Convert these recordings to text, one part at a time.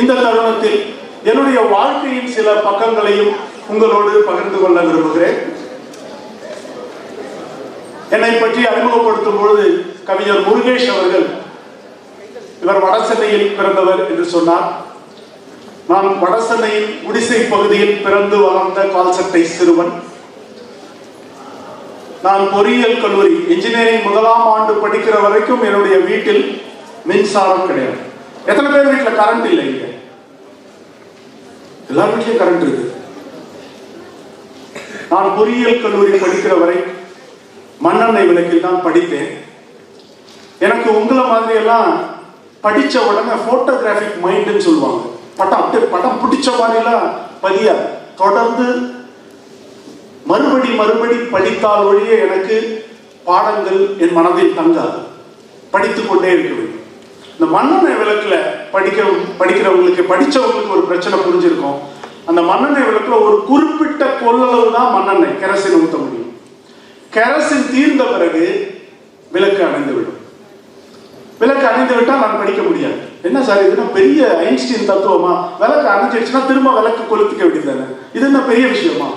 இந்த தருணத்தில் என்னுடைய வாழ்க்கையின் சில பக்கங்களையும் உங்களோடு பகிர்ந்து கொள்ள விரும்புகிறேன். என்னை பற்றி அறிமுகப்படுத்தும் பொழுது கவிஞர் முருகேஷ் அவர்கள் இவர் வடசென்னையில் பிறந்தவர் என்று சொன்னார். நான் வடசென்னையின் குடிசை பகுதியில் பிறந்து வளர்ந்த கால்சட்டை சிறுவன். நான் பொறியியல் கல்லூரி இன்ஜினியரிங் முதலாம் ஆண்டு படிக்கிற வரைக்கும் என்னுடைய வீட்டில் மின்சாரம் கிடையாது. எத்தனை பேர் கரண்ட் இல்லை இங்க. எல்லார் வீட்லயும் கரண்ட் இருக்கு. நான் பொறியியல் கல்லூரி படிக்கிற வரை மண்ணெண்ணெய் விளக்கில் தான் படித்தேன் எனக்கு உங்களை மாதிரி எல்லாம் படிச்ச உடனே போட்டோகிராஃபிக் மைண்டுன்னு சொல்லுவாங்க. படம் அப்படியே படம் பிடிச்ச மாதிரிலாம் பதியாது. தொடர்ந்து மறுபடி மறுபடி படித்தால் ஒழிய எனக்கு பாடங்கள் என் மனதில் தங்காது. படித்துக் கொண்டே இருக்க வேண்டும். இந்த மண்ணெண்ணெய் விளக்குல படிக்க படிக்கிறவங்களுக்கு படிச்சவங்களுக்கு ஒரு பிரச்சனை புரிஞ்சிருக்கும். அந்த மண்ணெண்ணெய் விளக்குல ஒரு குறிப்பிட்ட கொள்ளளவு தான் மண்ணெண்ணெய் கெரசின் ஊற்ற முடியும். கெரசின் தீர்ந்த பிறகு விளக்கு அணைந்து விடும் விளக்கு அணைந்து விட்டால் நான் படிக்க முடியாது. என்ன சார் இதுனா பெரிய ஐன்ஸ்டீன் தத்துவமா? விளக்கு அணைஞ்சிடுச்சுன்னா திரும்ப விளக்கு கொளுத்துக்க வேண்டியதானே இது என்ன பெரிய விஷயமா?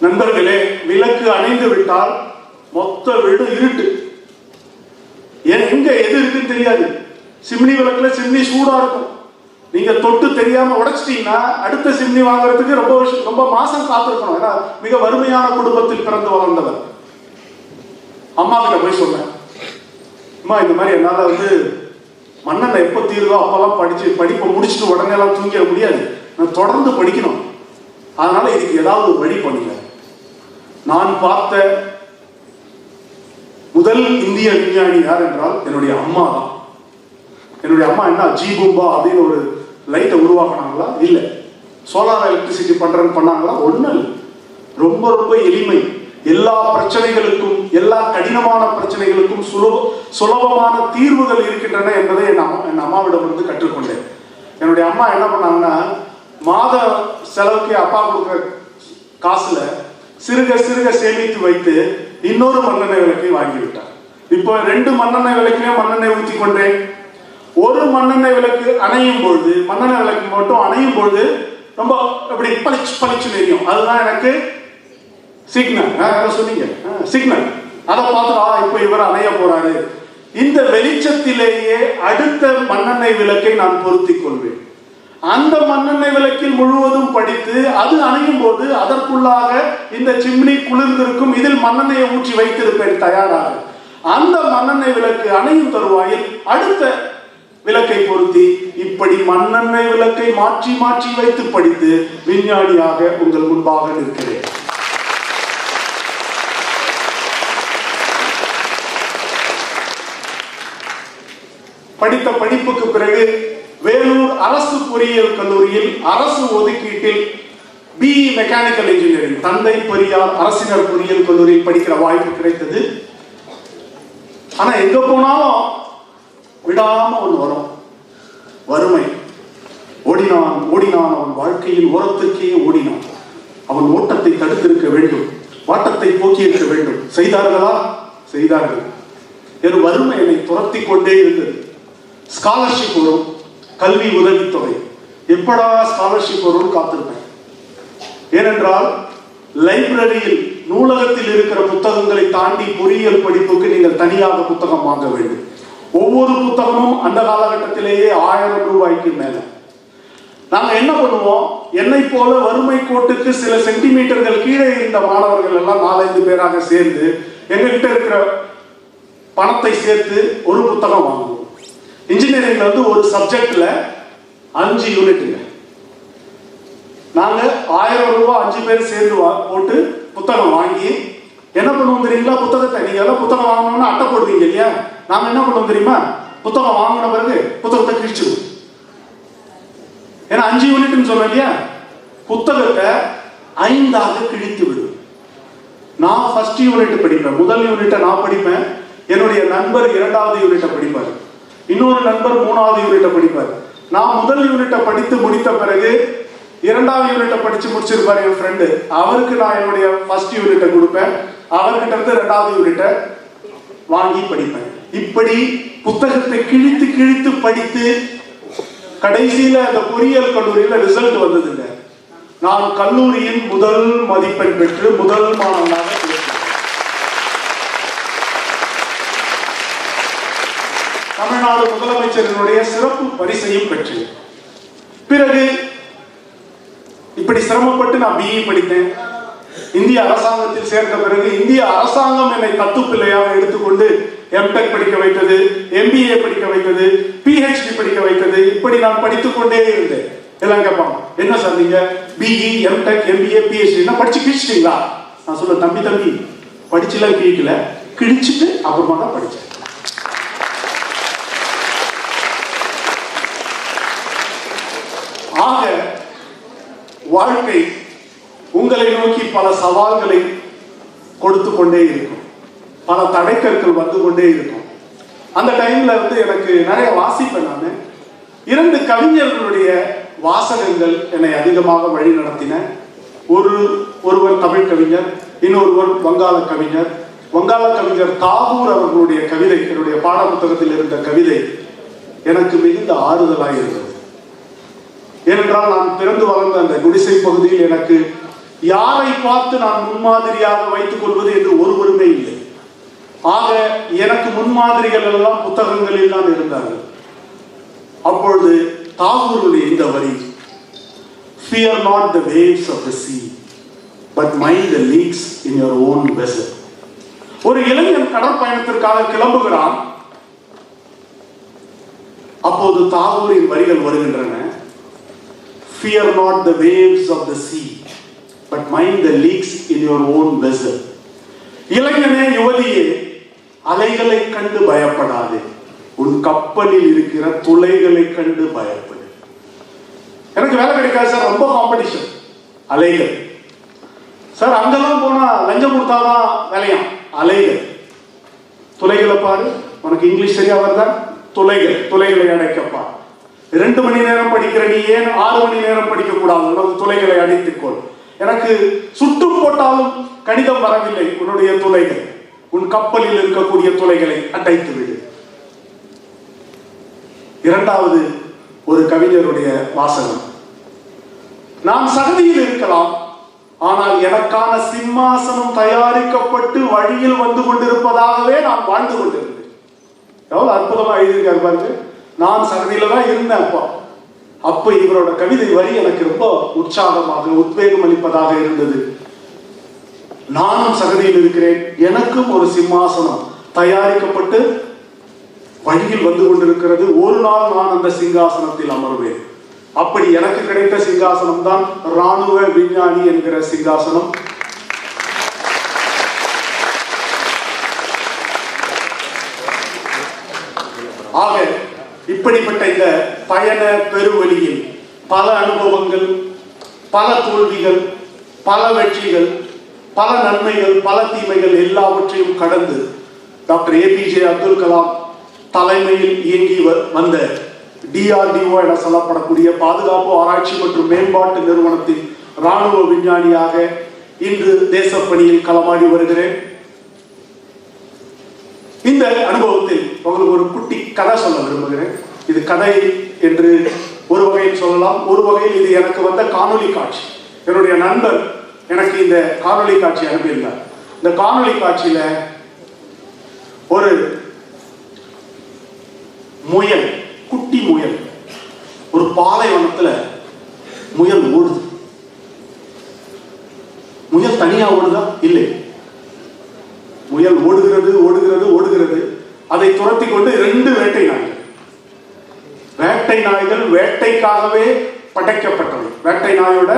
நண்பர்களே விளக்கு அணைந்து விட்டால் மொத்த வீடு இருட்டு. ஏன் இங்க எது இருக்குன்னு தெரியாது. சிம்னி விளக்குல சிம்னி சூடா இருக்கும். நீங்க தொட்டு தெரியாம உடைச்சிட்டீங்கன்னா அடுத்த சிம்னி வாங்குறதுக்கு ரொம்ப வருஷம் ரொம்ப மாசம் காத்திருக்கணும். ஏன்னா மிக வறுமையான குடும்பத்தில் பிறந்து வளர்ந்தவர். அம்மா கிட்ட போய் சொன்னேன். அம்மா இந்த மாதிரி என்னால வந்து மன்னனை எப்போ தீருதோ அப்பெல்லாம் படிச்சு படிப்பை முடிச்சுட்டு உடனே எல்லாம் தூங்கிட முடியாது. நான் தொடர்ந்து படிக்கணும். அதனால இதுக்கு ஏதாவது ஒரு வழி பண்ணுங்க நான் பார்த்த முதல் இந்திய விஞ்ஞானி யார் என்றால் என்னுடைய அம்மா தான். என்னுடைய அம்மா என்ன ஜி பூம்பா அப்படின்னு ஒரு லைட்டை உருவாக்குனாங்களா? இல்லை. சோலார் எலக்ட்ரிசிட்டி பண்றேன்னு பண்ணாங்களா? ஒன்றும் இல்லை. ரொம்ப ரொம்ப எளிமை. எல்லா பிரச்சனைகளுக்கும் எல்லா கடினமான பிரச்சனைகளுக்கும் சுலப சுலபமான தீர்வுகள் இருக்கின்றன என்பதை என் அம்மா என் அம்மாவிடம் வந்து கற்றுக்கொண்டேன். என்னுடைய அம்மா என்ன பண்ணாங்கன்னா மாத செலவுக்கு அப்பா கொடுக்குற காசுல சிறுக சிறுக சேமித்து வைத்து இன்னொரு மண்ணெண்ணெய் விளக்கை வாங்கிவிட்டார். இப்போ ரெண்டு மண்ணெண்ணெய் விளக்கிலே மண்ணெண்ணெய் ஊற்றி கொண்டேன். ஒரு மண்ணெண்ணெய் விளக்கு அணையும் பொழுது மண்ணெண்ணெய் விளக்கு மட்டும் அணையும் பொழுது ரொம்ப அப்படி பளிச்சு பளிச்சு தெரியும் அதுதான் எனக்கு சிக்னல் யாரோ சொன்னீங்க. சிக்னல் அதை பார்த்துட்டு ஆ இப்போ இவர் அணைய போறாரு. இந்த வெளிச்சத்திலேயே அடுத்த மண்ணெண்ணெய் விளக்கை நான் பொருத்திக் கொள்வேன். அந்த மண்ணெண்ணெய் விளக்கில் முழுவதும் படித்து அது அணையும் போது அதற்குள்ளாக இந்த சிம்னி குளிர்ந்திருக்கும் இதில் மண்ணெண்ணெயை ஊற்றி வைத்திருப்பேன் தயாராக. அந்த மண்ணெண்ணெய் விளக்கு அணையும் தருவாயில் அடுத்த விளக்கை பொருத்தி இப்படி மண்ணெண்ணெய் விளக்கை மாற்றி மாற்றி வைத்து படித்து விஞ்ஞானியாக உங்கள் முன்பாக நிற்கிறேன். படித்த படிப்புக்கு பிறகு வேலூர் அரசு பொறியியல் கல்லூரியில் அரசு ஒதுக்கீட்டில் பி மெக்கானிக்கல் இன்ஜினியரிங் தந்தை பெரியார் அரசினர் பொறியியல் கல்லூரியில் படிக்கிற வாய்ப்பு கிடைத்தது. ஆனா எங்க போனாலும் விடாம ஒன்று வரும். வறுமை. ஓடினான் ஓடினான் அவன் வாழ்க்கையின் ஓரத்திற்கே ஓடினான். அவன் ஓட்டத்தை தடுத்திருக்க வேண்டும். வாட்டத்தை போக்கியிருக்க வேண்டும். செய்தார்களா? செய்தார்கள். என் வறுமை என்னை துரத்தி கொண்டே இருந்தது. ஸ்காலர்ஷிப் வரும். கல்வி உதவித்தொகை. எப்படா ஸ்காலர்ஷிப் வரும்னு காத்திருப்பேன். ஏனென்றால் லைப்ரரியில் நூலகத்தில் இருக்கிற புத்தகங்களை தாண்டி பொறியியல் படிப்புக்கு நீங்கள் தனியாக புத்தகம் வாங்க வேண்டும். ஒவ்வொரு புத்தகமும் அந்த காலகட்டத்திலேயே ஆயிரம் ரூபாய்க்கு மேல. நாங்க என்ன பண்ணுவோம்? என்னை போல வறுமை கோட்டுக்கு சில சென்டிமீட்டர்கள் கீழே இருந்த மாணவர்கள் எல்லாம் நாலஞ்சு பேராக சேர்ந்து எங்ககிட்ட இருக்கிற பணத்தை சேர்த்து ஒரு புத்தகம் வாங்குவோம். இன்ஜினியரிங்ல வந்து ஒரு சப்ஜெக்ட்ல அஞ்சு யூனிட்டுங்க நாங்க ஆயிரம் ரூபாய் அஞ்சு பேர் சேர்ந்து வா- போட்டு புத்தகம் வாங்கி என்ன பண்ணுவோம் தெரியுங்களா? புத்தகத்தை நீங்க எல்லாம் புத்தகம் வாங்கணும்னா அட்டை போடுவீங்க இல்லையா? நாம என்ன பண்ணுவோம் தெரியுமா? புத்தகம் வாங்கின பிறகு புத்தகத்தை கிழிச்சிடுவோம். ஏன்னா அஞ்சு யூனிட்னு சொன்னேன் இல்லையா? புத்தகத்தை ஐந்தாக கிழித்து விடும் நான் ஃபர்ஸ்ட் யூனிட் படிப்பேன். முதல் யூனிட்டை நான் படிப்பேன். என்னுடைய நண்பர் இரண்டாவது யூனிட்டை படிப்பார். இன்னொரு நண்பர் மூணாவது யூனிட்டை படிப்பார். நான் முதல் யூனிட்டை படித்து முடித்த பிறகு இரண்டாவது யூனிட்டை படிச்சு முடிச்சிருப்பாரு என் ஃப்ரெண்டு அவருக்கு நான் என்னுடைய ஃபர்ஸ்ட் யூனிட்டை கொடுப்பேன். அவர்கிட்ட இருந்து ரெண்டாவது யூனிட்டை வாங்கி படிப்பேன். இப்படி புத்தகத்தை கிழித்து கிழித்து படித்து கடைசியில அந்த பொறியியல் கல்லூரியில ரிசல்ட் வந்ததில்லை. நான் கல்லூரியின் முதல் மதிப்பெண் பெற்று முதல் மாணவனாக தமிழ்நாடு முதலமைச்சரினுடைய சிறப்பு பரிசையும் பெற்றேன் பிறகு இப்படி சிரமப்பட்டு நான் பிஇ படித்தேன். இந்திய அரசாங்கத்தில் சேர்ந்த பிறகு இந்திய அரசாங்கம் என்னை தத்துப்பிள்ளையாக எடுத்துக்கொண்டு எம்டெக் படிக்க வைத்தது எம்பிஏ படிக்க வைத்தது பிஹெச்டி படிக்க வைத்தது. இப்படி நான் படித்துக்கொண்டே இருந்தேன். எல்லாம் கேட்பாங்க என்ன சார் நீங்க பிஇ எம்டெக் எம்பிஏ பிஹெச்டி என்ன படிச்சு கிழிச்சிட்டீங்களா? நான் சொல்ல தம்பி தம்பி படிச்சுலாம் கிழிக்கல. கிழிச்சிட்டு அப்புறமா தான் படிச்சேன் ஆக வாழ்க்கை உங்களை நோக்கி பல சவால்களை கொடுத்து கொண்டே இருக்கும். பல தடைக்கற்கள் வந்து கொண்டே இருக்கும். அந்த டைம்ல வந்து எனக்கு நிறைய வாசிப்பேன் நான். இரண்டு கவிஞர்களுடைய வாசகங்கள் என்னை அதிகமாக வழி நடத்தின. ஒரு ஒருவர் தமிழ் கவிஞர் இன்னொருவர் வங்காள கவிஞர். வங்காள கவிஞர் தாகூர் அவர்களுடைய கவிதை என்னுடைய பாட புத்தகத்தில் இருந்த கவிதை எனக்கு மிகுந்த ஆறுதலாக இருந்தது. ஏனென்றால் நான் பிறந்து வளர்ந்த அந்த குடிசை பகுதியில் எனக்கு யாரை பார்த்து நான் முன்மாதிரியாக வைத்துக் கொள்வது என்று ஒருவருமே இல்லை. ஆக எனக்கு முன்மாதிரிகள் எல்லாம் புத்தகங்களில் தான் இருந்தார்கள். அப்பொழுது தாகூருடைய இந்த வரி fear not the waves of the sea but mind the leaks in your own vessel. ஒரு இளைஞன் கடற்பயணத்திற்காக கிளம்புகிறான். அப்போது தாகூரின் வரிகள் வருகின்றன. Fear not the waves of the sea, but mind the leaks in your own vessel. இளைஞனே யுவதியே அலைகளை கண்டு பயப்படாதே. உன் கப்பலில் இருக்கிற துளைகளை கண்டு பயப்படு. எனக்கு வேலை கிடைக்காது சார். ரொம்ப காம்படிஷன் அலைகள். சார் அங்கெல்லாம் போனா லஞ்சம் கொடுத்தாதான் வேலையாம் அலைகள். துளைகளை பாரு. உனக்கு இங்கிலீஷ் சரியா வருதா? துளைகள். துளைகளை அடைக்கப்பா. ரெண்டு மணி நேரம் படிக்கிற நீ ஏன் ஆறு மணி நேரம் படிக்க கூடாது உனது துளைகளை அடித்துக்கொள் எனக்கு சுட்டு போட்டாலும் கணிதம் வரவில்லை உன்னுடைய துளைகள். உன் கப்பலில் இருக்கக்கூடிய துளைகளை அடைத்து விடு இரண்டாவது ஒரு கவிஞருடைய வாசகம். நான் சகதியில் இருக்கலாம் ஆனால் எனக்கான சிம்மாசனம் தயாரிக்கப்பட்டு வழியில் வந்து கொண்டிருப்பதாகவே நான் வாழ்ந்து கொண்டிருந்தேன். எவ்வளவு அற்புதமா எழுதியிருக்காரு பாருங்க. நான் சகதியில்தான் இருந்தேன் அப்போ. அப்ப இவரோட கவிதை வரி எனக்கு ரொம்ப உற்சாகமாக உத்வேகம் அளிப்பதாக இருந்தது. நானும் சகதியில் இருக்கிறேன். எனக்கும் ஒரு சிம்மாசனம் தயாரிக்கப்பட்டு வழியில் வந்து கொண்டிருக்கிறது. ஒரு நாள் நான் அந்த சிங்காசனத்தில் அமர்வேன். அப்படி எனக்கு கிடைத்த சிங்காசனம் தான் ராணுவ விஞ்ஞானி என்கிற சிங்காசனம். ஆக இப்படிப்பட்ட இந்த பயண பெருவழியில் பல அனுபவங்கள் பல தோல்விகள் பல வெற்றிகள் பல நன்மைகள் பல தீமைகள் எல்லாவற்றையும் கடந்து டாக்டர் ஏபிஜே அப்துல் கலாம் தலைமையில் இயங்கி வ- வந்த டிஆர்டிஓ என சொல்லப்படக்கூடிய பாதுகாப்பு ஆராய்ச்சி மற்றும் மேம்பாட்டு நிறுவனத்தின் ராணுவ விஞ்ஞானியாக இன்று தேசப்பணியில் களமாடி வருகிறேன். இந்த அனுபவத்தில் உங்களுக்கு ஒரு குட்டி கதை சொல்ல விரும்புகிறேன். இது கதை என்று ஒரு வகையில் சொல்லலாம். ஒரு வகையில் இது எனக்கு வந்த காணொலி காட்சி. என்னுடைய நண்பர் எனக்கு இந்த காணொலி காட்சி அனுப்பியிருந்தார். இந்த காணொலி காட்சியில ஒரு முயல் குட்டி முயல் ஒரு பாலைவனத்துல முயல் ஓடுது முயல் தனியா ஓடுதா இல்லை முயல் ஓடுகிறது ஓடுகிறது ஓடுகிறது அதை துரத்தி கொண்டு ரெண்டு வேட்டை நாய்கள் வேட்டை நாய்கள் வேட்டைக்காகவே படைக்கப்பட்டவை வேட்டை நாயோட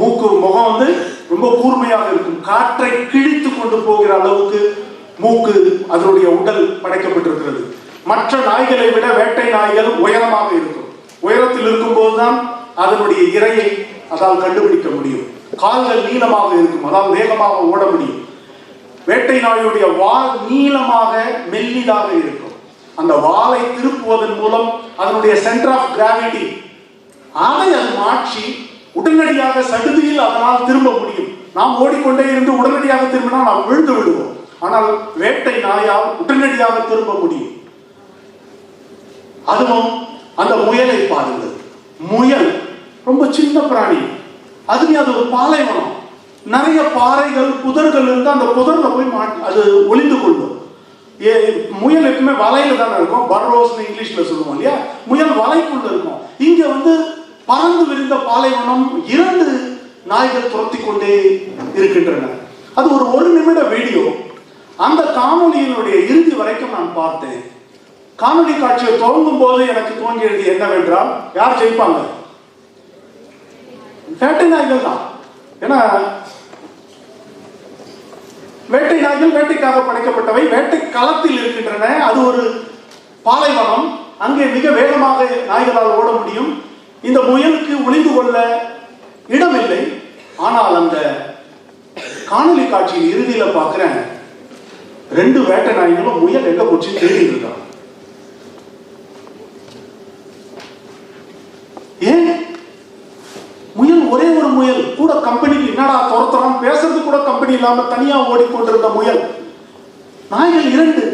மூக்கு முகம் வந்து ரொம்ப கூர்மையாக இருக்கும். காற்றை கிழித்து கொண்டு போகிற அளவுக்கு மூக்கு அதனுடைய உடல் படைக்கப்பட்டிருக்கிறது. மற்ற நாய்களை விட வேட்டை நாய்கள் உயரமாக இருக்கும். உயரத்தில் இருக்கும்போதுதான் அதனுடைய இரையை அதால் கண்டுபிடிக்க முடியும். கால்கள் நீளமாக இருக்கும். அதால் வேகமாக ஓட முடியும். வேட்டை நாயுடைய வால் நீளமாக மெல்லிதாக இருக்கும். அந்த வாளை திருப்புவதன் மூலம் அதனுடைய சென்டர் ஆஃப் கிராவிட்டி அதை அது மாற்றி உடனடியாக சடுதியில் அதனால் திரும்ப முடியும். நாம் ஓடிக்கொண்டே இருந்து உடனடியாக திரும்பினால் நாம் விழுந்து விடுவோம். ஆனால் வேட்டை நாயால் உடனடியாக திரும்ப முடியும். அதுவும் அந்த முயலை பாருங்கள். முயல் ரொம்ப சின்ன பிராணி. அதுவே அது ஒரு பாலைவனம். நிறைய பாறைகள் புதர்கள் இருந்து அந்த புதர்ல போய் மாட்டி அது ஒளிந்து கொள்ளும். முயல் எப்பவுமே வலையில தானே இருக்கும்? பர்ரோஸ்னு இங்கிலீஷ்ல சொல்லுவோம் இல்லையா? முயல் வலைக்குள்ள இருக்கும். இங்க வந்து பறந்து விரிந்த பாலைவனம் இரண்டு நாய்கள் துரத்தி கொண்டே இருக்கின்றன. அது ஒரு ஒரு நிமிட வீடியோ. அந்த காணொலியினுடைய இறுதி வரைக்கும் நான் பார்த்தேன். காணொலி காட்சியை துவங்கும் போது எனக்கு தோன்றியது என்னவென்றால் யார் ஜெயிப்பாங்க? வேட்டை நாய்கள் தான். ஏன்னா வேட்டை நாய்கள் வேட்டைக்காக படைக்கப்பட்டவை. வேட்டை களத்தில் இருக்கின்றன. அது ஒரு பாலைவனம். அங்கே மிக வேகமாக நாய்களால் ஓட முடியும். இந்த முயலுக்கு ஒளிந்து கொள்ள இடமில்லை. ஆனால் அந்த காணொலி காட்சியின் இறுதியில பார்க்குறேன் ரெண்டு வேட்டை நாய்களும் முயல் எங்க போச்சு தேடி இருக்காங்க ஏன் முயல் ஒரே ஒரு முயல் கூட கம்பெனிக்கு என்னடா துரத்துறோம் பேசுறது கூட கம்பெனி இல்லாம தனியா ஓடிக்கொண்டிருந்த முயல். நாய்கள் இரண்டு.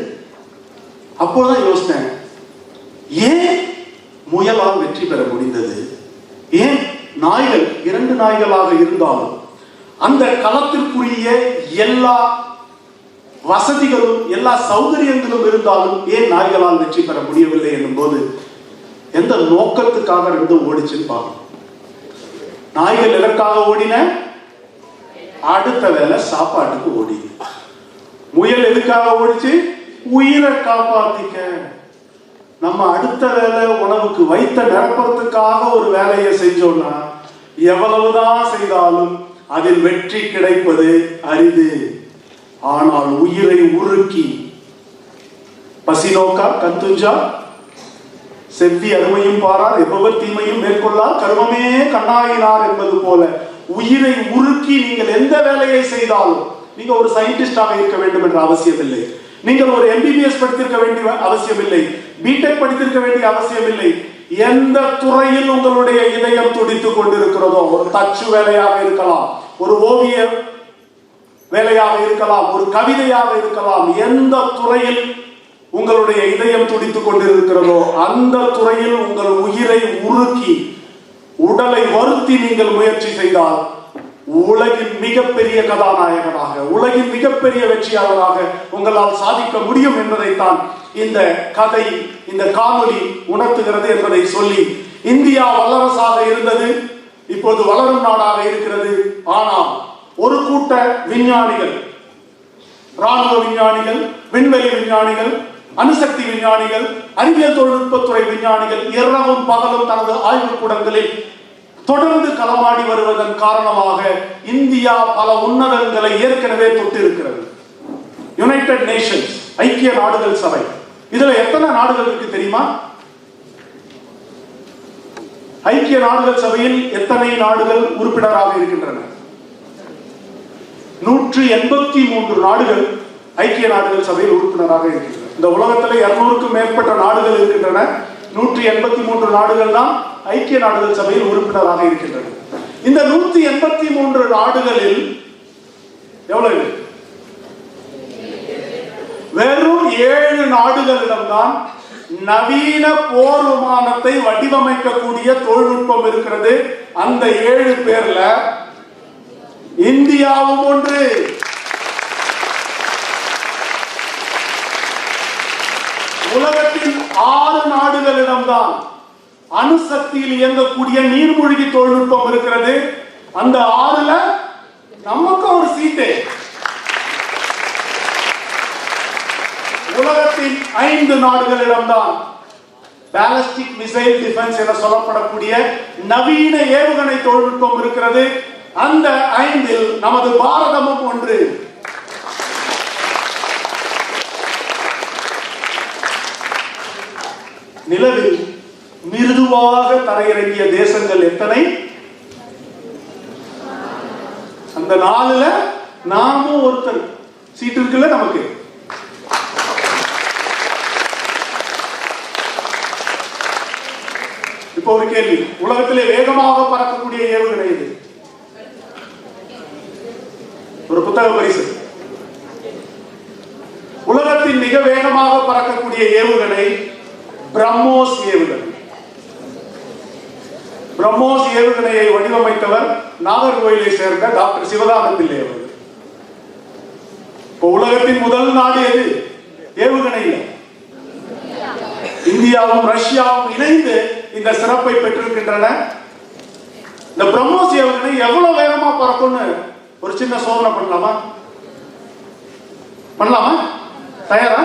அப்போதான் யோசித்தேன் ஏன் முயலால் வெற்றி பெற முடிந்தது? ஏன் நாய்கள் இரண்டு நாய்களாக இருந்தாலும் அந்த களத்திற்குரிய எல்லா வசதிகளும் எல்லா சௌகரியங்களும் இருந்தாலும் ஏன் நாய்களால் வெற்றி பெற முடியவில்லை என்னும் போது எந்த நோக்கத்துக்காக ரெண்டும் ஓடிச்சிருப்பாங்க? நாய்கள் எதற்காக ஓடின? அடுத்த வேலை சாப்பாட்டுக்கு ஓடி. முயல் எதுக்காக ஓடிச்சு? உயிரை காப்பாத்திக்க. நம்ம அடுத்த வேலை உணவுக்கு வைத்த நிரப்புறதுக்காக ஒரு வேலையை செஞ்சோம்னா எவ்வளவுதான் செய்தாலும் அதில் வெற்றி கிடைப்பது அரிது. ஆனால் உயிரை உருக்கி பசி நோக்கா கந்துஞ்சா செவ்வி அருமையும் பாரார் எவ்வளவு தீமையும் மேற்கொள்ளார் கருமமே கண்ணாயினார் என்பது போல. உயிரை உருக்கி நீங்கள் எந்த வேலையை செய்தாலும் நீங்க ஒரு சயின்டிஸ்டாக இருக்க வேண்டும் என்ற அவசியம் இல்லை நீங்கள் ஒரு எம்பிபிஎஸ் படித்திருக்க வேண்டிய அவசியம் இல்லை பிடெக் படித்திருக்க வேண்டிய அவசியம் இல்லை எந்த துறையில் உங்களுடைய இதயம் துடித்துக் கொண்டிருக்கிறதோ ஒரு தச்சு வேலையாக இருக்கலாம் ஒரு ஓவிய வேலையாக இருக்கலாம் ஒரு கவிதையாக இருக்கலாம் எந்த துறையில் உங்களுடைய இதயம் துடித்துக் கொண்டிருக்கிறதோ அந்த துறையில் உங்கள் உயிரை உருக்கி உடலை வருத்தி நீங்கள் முயற்சி செய்தால் உலகின் மிகப்பெரிய கதாநாயகனாக உலகின் மிகப்பெரிய வெற்றியாளராக உங்களால் சாதிக்க முடியும் என்பதைத்தான் இந்த கதை இந்த காணொலி உணர்த்துகிறது என்பதை சொல்லி இந்தியா வல்லரசாக இருந்தது இப்போது வளரும் நாடாக இருக்கிறது. ஆனால் ஒரு கூட்ட விஞ்ஞானிகள் ராணுவ விஞ்ஞானிகள் விண்வெளி விஞ்ஞானிகள் அணுசக்தி விஞ்ஞானிகள் அறிவியல் தொழில்நுட்பத்துறை விஞ்ஞானிகள் இரவும் பகலும் தனது ஆய்வுக்கூடங்களில் தொடர்ந்து களமாடி வருவதன் காரணமாக இந்தியா பல உன்னதங்களை ஏற்கனவே தொட்டிருக்கிறது. யுனைடெட் நேஷன்ஸ் ஐக்கிய நாடுகள் சபை. இதுல எத்தனை நாடுகள் இருக்கு தெரியுமா? ஐக்கிய நாடுகள் சபையில் எத்தனை நாடுகள் உறுப்பினராக இருக்கின்றன? நூற்றி எண்பத்தி மூன்று நாடுகள் ஐக்கிய நாடுகள் சபையில் உறுப்பினராக இருக்கின்றன. இந்த உலகத்தில் இருநூறுக்கும் மேற்பட்ட நாடுகள் இருக்கின்றன. நூற்றி எண்பத்தி மூன்று நாடுகள் தான் ஐக்கிய நாடுகள் சபையில் உறுப்பினராக இருக்கின்றன. இந்த நூத்தி எண்பத்தி மூன்று நாடுகளில் எவ்வளவு? வெறும் ஏழு நாடுகளிடம்தான் நவீன போர் விமானத்தை வடிவமைக்கக்கூடிய தொழில்நுட்பம் இருக்கிறது. அந்த ஏழு பேர்ல இந்தியாவும் ஒன்று. உலகத்தின் ஆறு நாடுகளிடம்தான் அணுசக்தியில் இயங்கக்கூடிய நீர்மூழ்கி தொழில்நுட்பம் இருக்கிறது. அந்த ஆறுல நமக்கு ஒரு சீட்டு. உலகத்தின் ஐந்து நாடுகளிடம்தான் பேலஸ்டிக் மிசைல் டிஃபென்ஸ் என சொல்லப்படக்கூடிய நவீன ஏவுகணை தொழில்நுட்பம் இருக்கிறது. அந்த ஐந்தில் நமது பாரதமும் ஒன்று. நிலவில் மிருதுவாக தரையிறங்கிய தேசங்கள் எத்தனை? அந்த நாலுல நாமும் ஒருத்தர். சீட்டு இருக்குல்ல நமக்கு? இப்போ ஒரு கேள்வி. உலகத்திலே வேகமாக பறக்கக்கூடிய ஏவுகணை இது ஒரு புத்தக பரிசு. உலகத்தின் மிக வேகமாக பறக்கக்கூடிய ஏவுகணை பிரம்மோஸ் ஏவுகணை. பிரம்மோஸ் ஏவுகணையை வடிவமைத்தவர் நாகர்கோயிலை சேர்ந்த டாக்டர் சிவகாம பிள்ளை அவர்கள் இப்போ உலகத்தின் முதல் நாடு எது? ஏவுகணையில் இந்தியாவும் ரஷ்யாவும் இணைந்து இந்த சிறப்பை பெற்றிருக்கின்றன. இந்த பிரம்மோஸ் ஏவுகணை எவ்வளவு வேகமா பறக்கும்னு ஒரு சின்ன சோதனை பண்ணலாமா? பண்ணலாமா? தயாரா?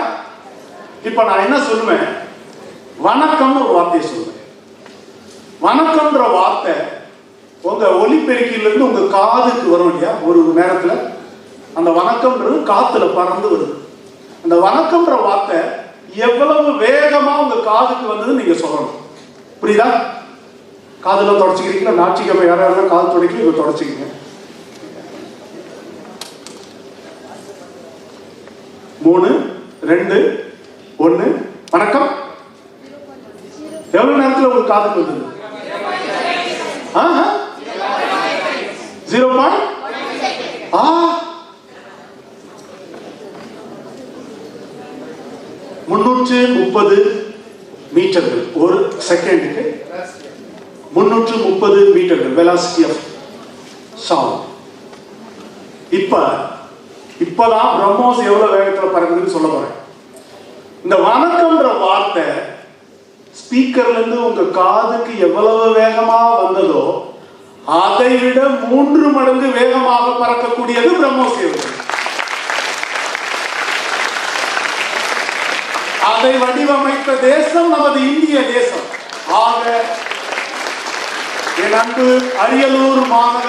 இப்ப நான் என்ன சொல்லுவேன்? வணக்கம்னு ஒரு வார்த்தையை சொல்றேன். வணக்கம்ன்ற வார்த்தை உங்க ஒலிபெருக்கிலிருந்து உங்க காதுக்கு வரும் இல்லையா? ஒரு நேரத்துல அந்த வணக்கம்ன்றது காத்துல பறந்து வருது. அந்த வணக்கம்ன்ற வார்த்தை எவ்வளவு வேகமா உங்க காதுக்கு வந்தது நீங்க சொல்லணும். புரியுதா? காதுல தொடச்சிக்கிறீங்களா? ஞாயிற்றுக்கிழமை யாராவது காது தொடக்கி இவங்க தொடச்சிக்கங்க. மூணு ரெண்டு ஒன்று எவ்வளவு நேரத்துல உங்களுக்கு காதுக்கு வந்தது ஜீரோ பாயிண்ட் ஆ. முன்னூற்று முப்பது மீட்டர்கள். ஒரு செகண்டுக்கு முன்னூற்று முப்பது மீட்டர்கள். வெலாசிட்டி ஆஃப் சவுண்ட் இப்ப இப்பதான் பிரம்மோஸ் எவ்வளவு வேகத்துல பறக்குதுன்னு சொல்ல போறேன். இந்த வணக்கம்ன்ற வார்த்தை ஸ்பீக்கர்ல இருந்து உங்க காதுக்கு எவ்வளவு வேகமா வந்ததோ அதை விட மூன்று மடங்கு வேகமாக பறக்கக்கூடியது பிரம்மோஸ் ஏவுகணை அதை வடிவமைத்த தேசம் நமது இந்திய தேசம். ஆக என் அன்பு அரியலூர் மாணவ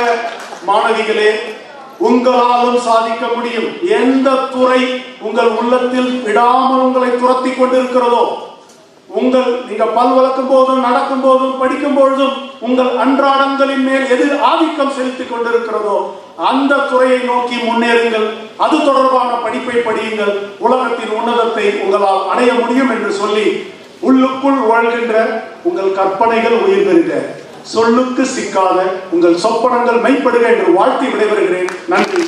மாணவிகளே உங்களாலும் சாதிக்க முடியும். எந்த துறை உங்கள் உள்ளத்தில் விடாமல் உங்களை துரத்தி கொண்டிருக்கிறதோ உங்கள் நீங்க பல் வளர்க்கும் போதும் நடக்கும் போதும் படிக்கும் பொழுதும் உங்கள் அன்றாடங்களின் மேல் எது ஆதிக்கம் செலுத்திக் கொண்டிருக்கிறதோ அந்த துறையை நோக்கி முன்னேறுங்கள். அது தொடர்பான படிப்பை படியுங்கள். உலகத்தின் உன்னதத்தை உங்களால் அடைய முடியும் என்று சொல்லி உள்ளுக்குள் வாழ்கின்ற உங்கள் கற்பனைகள் உயிர் சொல்லுக்கு சிக்காத உங்கள் சொப்பனங்கள் மெய்ப்படுக என்று வாழ்த்தி விடைபெறுகிறேன். நன்றி.